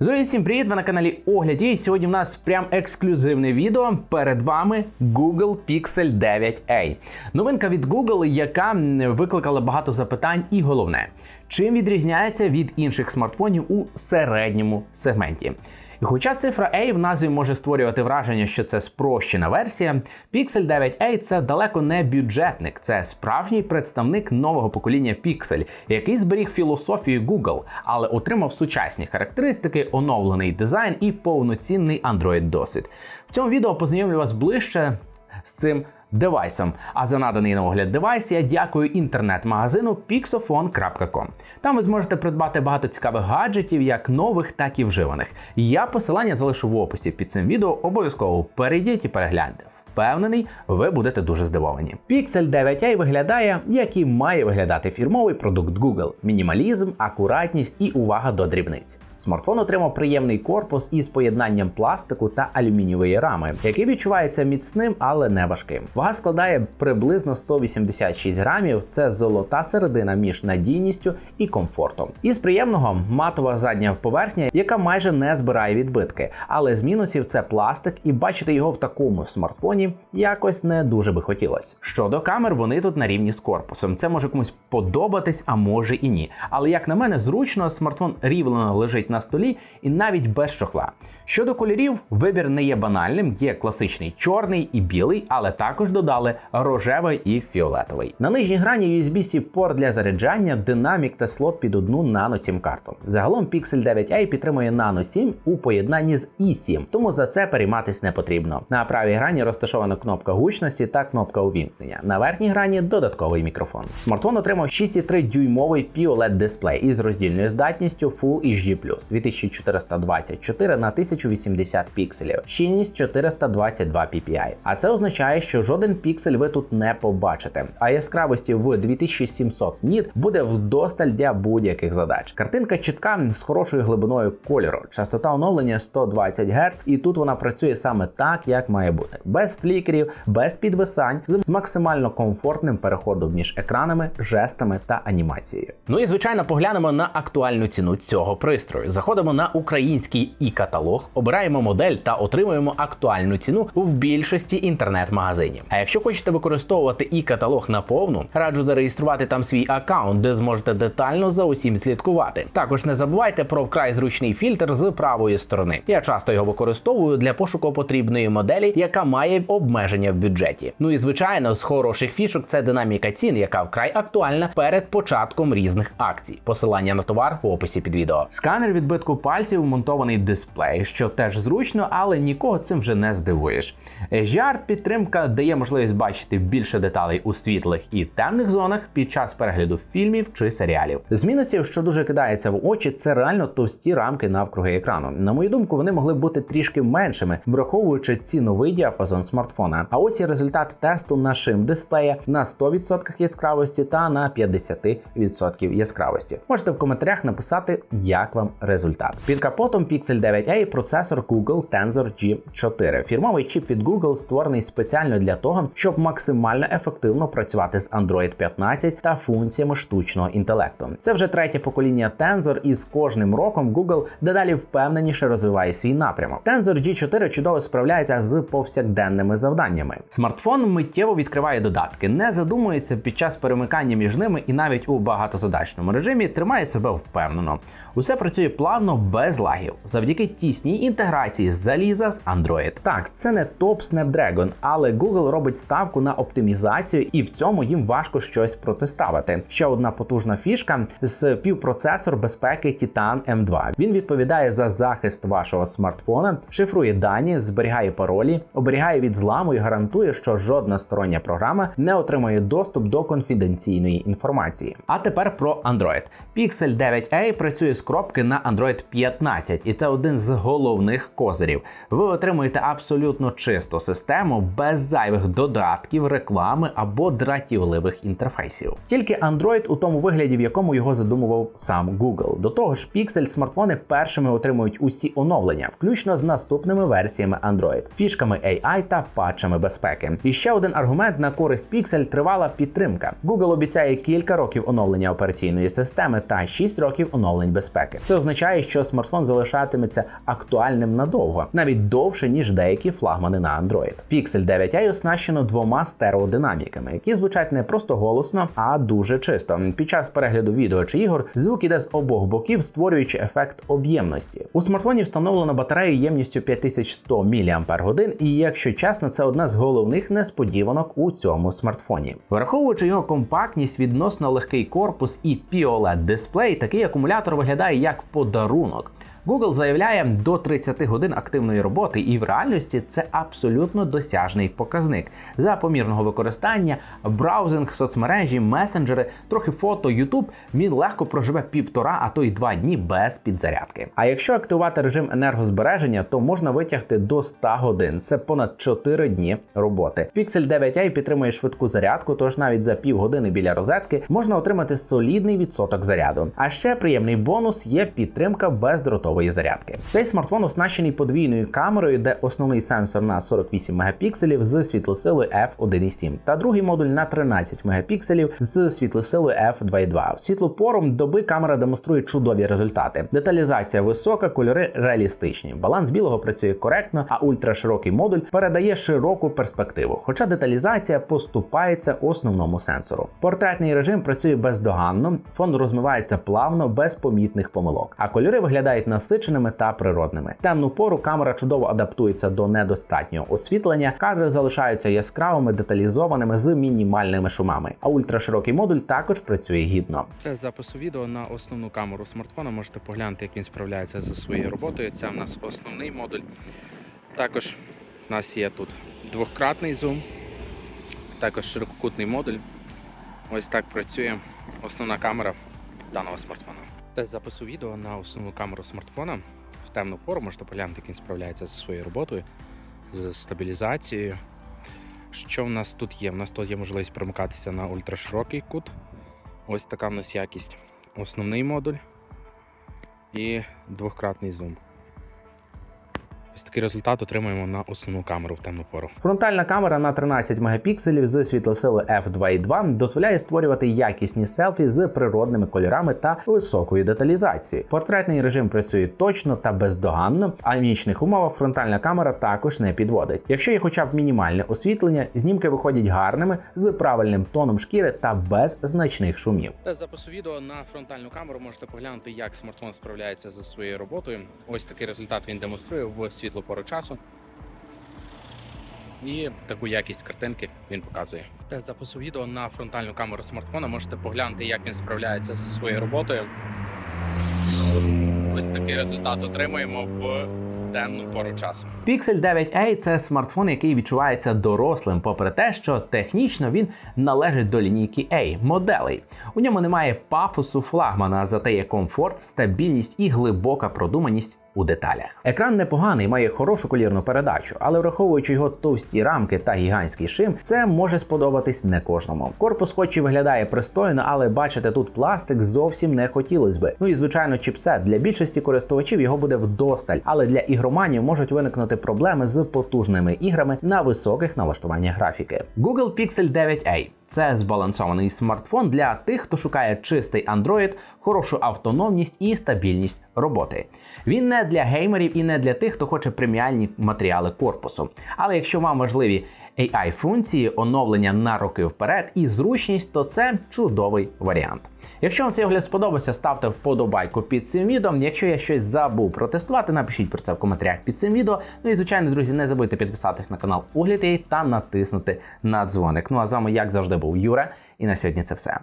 Друзі, всім привіт! Ви на каналі Огляді. Сьогодні в нас прям ексклюзивне відео. Перед вами Google Pixel 9a. Новинка від Google, яка викликала багато запитань, і головне, чим відрізняється від інших смартфонів у середньому сегменті. І хоча цифра A в назві може створювати враження, що це спрощена версія, Pixel 9a це далеко не бюджетник, це справжній представник нового покоління Pixel, який зберіг філософію Google, але отримав сучасні характеристики, оновлений дизайн і повноцінний Android досвід. В цьому відео познайомлю вас ближче з цим девайсом. А за наданий на огляд девайс я дякую інтернет-магазину pixofon.com. Там ви зможете придбати багато цікавих гаджетів, як нових, так і вживаних. Я посилання залишу в описі під цим відео. Обов'язково перейдіть і перегляньте. Впевнений, ви будете дуже здивовані. Pixel 9a виглядає, як і має виглядати фірмовий продукт Google: мінімалізм, акуратність і увага до дрібниць. Смартфон отримав приємний корпус із поєднанням пластику та алюмінієвої рами, який відчувається міцним, але не важким. Вага складає приблизно 186 грамів. Це золота середина між надійністю і комфортом. Із приємного матова задня поверхня, яка майже не збирає відбитки, але з мінусів це пластик, і бачити його в такому смартфоні якось не дуже би хотілося. Щодо камер, вони тут на рівні з корпусом. Це може комусь подобатись, а може і ні. Але як на мене, зручно смартфон рівно лежить на столі і навіть без чохла. Щодо кольорів, вибір не є банальним, є класичний чорний і білий, але також додали рожевий і фіолетовий. На нижній грані USB-C порт для заряджання, динамік та слот під одну нано сім карту. Загалом Pixel 9a підтримує Nano 7 у поєднанні з i7, тому за це перейматись не потрібно. На правій грані розташована кнопка гучності та кнопка увімкнення. На верхній грані додатковий мікрофон. Смартфон отримав 6,3 дюймовий POLED дисплей із роздільною здатністю Full HD+, 2424 на 1080 пікселів, щільність 422 ppi. А це означає, що жоден піксель ви тут не побачите. А яскравості в 2700 ніт буде вдосталь для будь-яких задач. Картинка чітка з хорошою глибиною кольору, частота оновлення 120 Гц, і тут вона працює саме так, як має бути, без флікерів, без підвисань, з максимально комфортним переходом між екранами, жестами та анімацією. Ну і звичайно, поглянемо на актуальну ціну цього пристрою. Заходимо на український і каталог, обираємо модель та отримуємо актуальну ціну в більшості інтернет-магазинів. А якщо хочете використовувати і каталог наповну, раджу зареєструвати там свій аккаунт, де зможете детально за усім слідкувати. Також не забувайте про вкрай зручний фільтр з правої сторони. Я часто його використовую для пошуку потрібної моделі, яка має обмеження в бюджеті. Ну і звичайно, з хороших фішок це динаміка цін, яка вкрай актуальна перед початком різних акцій. Посилання на товар в описі під відео. Сканер відбитку пальців вмонтований дисплей, що теж зручно, але нікого цим вже не здивуєш. HDR підтримка дає можливість бачити більше деталей у світлих і темних зонах під час перегляду фільмів чи серіалів. З мінусів, що дуже кидається в очі, це реально товсті рамки навкруги екрану. На мою думку, вони могли б бути трішки меншими, враховуючи ціновий діапазон смартфона. А ось і результат тесту на шим дисплея на 100% яскравості та на 50% яскравості. Можете в коментарях написати, як вам результат. Під капотом Pixel 9a процесор Google Tensor G4. Фірмовий чіп від Google створений спеціально для того, щоб максимально ефективно працювати з Android 15 та функціями штучного інтелекту. Це вже третє покоління Tensor, і з кожним роком Google дедалі впевненіше розвиває свій напрямок. Tensor G4 чудово справляється з повсякденними завданнями. Смартфон миттєво відкриває додатки, не задумується під час перемикання між ними і навіть у багатозадачному режимі тримає себе впевнено. Усе працює плавно без лагів, завдяки тісній інтеграції заліза з Android. Так, це не топ Snapdragon, але Google робить ставку на оптимізацію, і в цьому їм важко щось протиставити. Ще одна потужна фішка з півпроцесор безпеки Titan M2. Він відповідає за захист вашого смартфона, шифрує дані, зберігає паролі, оберігає від зламу і гарантує, що жодна стороння програма не отримує доступ до конфіденційної інформації. А тепер про Android. Pixel 9a працює з кропки на Android 15, і це один з головних козирів. Ви отримуєте абсолютно чисту систему без зайвих додатків, реклами або дратівливих інтерфейсів. Тільки Android у тому вигляді, в якому його задумував сам Google. До того ж, Pixel смартфони першими отримують усі оновлення, включно з наступними версіями Android, фішками AI та патчами безпеки. І ще один аргумент на користь Pixel тривала підтримка. Google обіцяє кілька років оновлення операційної системи та 6 років оновлень безпеки. Це означає, що смартфон залишатиметься актуальним надовго, навіть довше ніж деякі флагмани на Android. Pixel 9a оснащено двома стереодинаміками, які звучать не просто голосно, а дуже чисто. Під час перегляду відео чи ігор звук іде з обох боків, створюючи ефект об'ємності. У смартфоні встановлено батарею ємністю 5100 мАч, і якщо чесно, це одна з головних несподіванок у цьому смартфоні. Враховуючи його компактність, відносно легкий корпус і POLED дисплей, такий акумулятор виглядає як подарунок. Google заявляє до 30 годин активної роботи, і в реальності це абсолютно досяжний показник. За помірного використання, браузинг, соцмережі, месенджери, трохи фото, YouTube, він легко проживе півтора, а то й два дні без підзарядки. А якщо активувати режим енергозбереження, то можна витягти до 100 годин. Це понад 4 дні роботи. Pixel 9a підтримує швидку зарядку, тож навіть за півгодини біля розетки можна отримати солідний відсоток заряду. А ще приємний бонус є підтримка бездротової зарядки. Цей смартфон оснащений подвійною камерою, де основний сенсор на 48 мегапікселів з світлосилою f1.7 та другий модуль на 13 мегапікселів з світлосилою f2.2. У світлу доби камера демонструє чудові результати. Деталізація висока, кольори реалістичні. Баланс білого працює коректно, а ультраширокий модуль передає широку перспективу. Хоча деталізація поступається основному сенсору. Портретний режим працює бездоганно, фон розмивається плавно, без помітних помилок, а кольори виглядають насиченими та природними. В Темну пору камера чудово адаптується до недостатнього освітлення. Кадри залишаються яскравими, деталізованими з мінімальними шумами. А ультраширокий модуль також працює гідно. Запису відео на основну камеру смартфона. Можете поглянути, як він справляється зі своєю роботою. Це в нас основний модуль. Також у нас є тут двократний зум, також ширококутний модуль. Ось так працює основна камера даного смартфона. Тест запису відео на основну камеру смартфона. В темну пору можете як він справляється зі своєю роботою, з стабілізацією. Що в нас тут є? У нас тут є можливість примикатися на ультраширокий кут. Ось така в нас якість. Основний модуль і двократний зум. Ось такий результат отримуємо на основну камеру в темну пору. Фронтальна камера на 13 мегапікселів з світлосилою f2.2 дозволяє створювати якісні селфі з природними кольорами та високою деталізацією. Портретний режим працює точно та бездоганно, а в нічних умовах фронтальна камера також не підводить. Якщо є хоча б мінімальне освітлення, знімки виходять гарними з правильним тоном шкіри та без значних шумів. Тест запису відео на фронтальну камеру можете поглянути, як смартфон справляється зі своєю роботою. Ось такий результат він демонструє в світлу пору часу. І таку якість картинки він показує. Тест запису відео на фронтальну камеру смартфона можете поглянути, як він справляється зі своєю роботою. Ось такий результат отримуємо в темну пору часу. Pixel 9a – це смартфон, який відчувається дорослим, попри те, що технічно він належить до лінійки A моделей. У ньому немає пафосу флагмана, зате є комфорт, стабільність і глибока продуманість. У деталях екран непоганий, має хорошу колірну передачу, але враховуючи його товсті рамки та гігантський шим, це може сподобатись не кожному. Корпус, хоч і виглядає пристойно, але бачити тут пластик зовсім не хотілось би. Ну і звичайно, чіпсет для більшості користувачів його буде вдосталь, але для ігроманів можуть виникнути проблеми з потужними іграми на високих налаштуваннях графіки. Google Pixel 9a це збалансований смартфон для тих, хто шукає чистий Android, хорошу автономність і стабільність роботи. Він не для геймерів і не для тих, хто хоче преміальні матеріали корпусу. Але якщо вам важливі AI функції, оновлення на роки вперед і зручність, то це чудовий варіант. Якщо вам цей огляд сподобався, ставте вподобайку під цим відео. Якщо я щось забув протестувати, напишіть про це в коментарях під цим відео. Ну і звичайно, друзі, не забудьте підписатись на канал Огляд.ua та натиснути на дзвоник. Ну а з вами, як завжди, був Юра, і на сьогодні це все.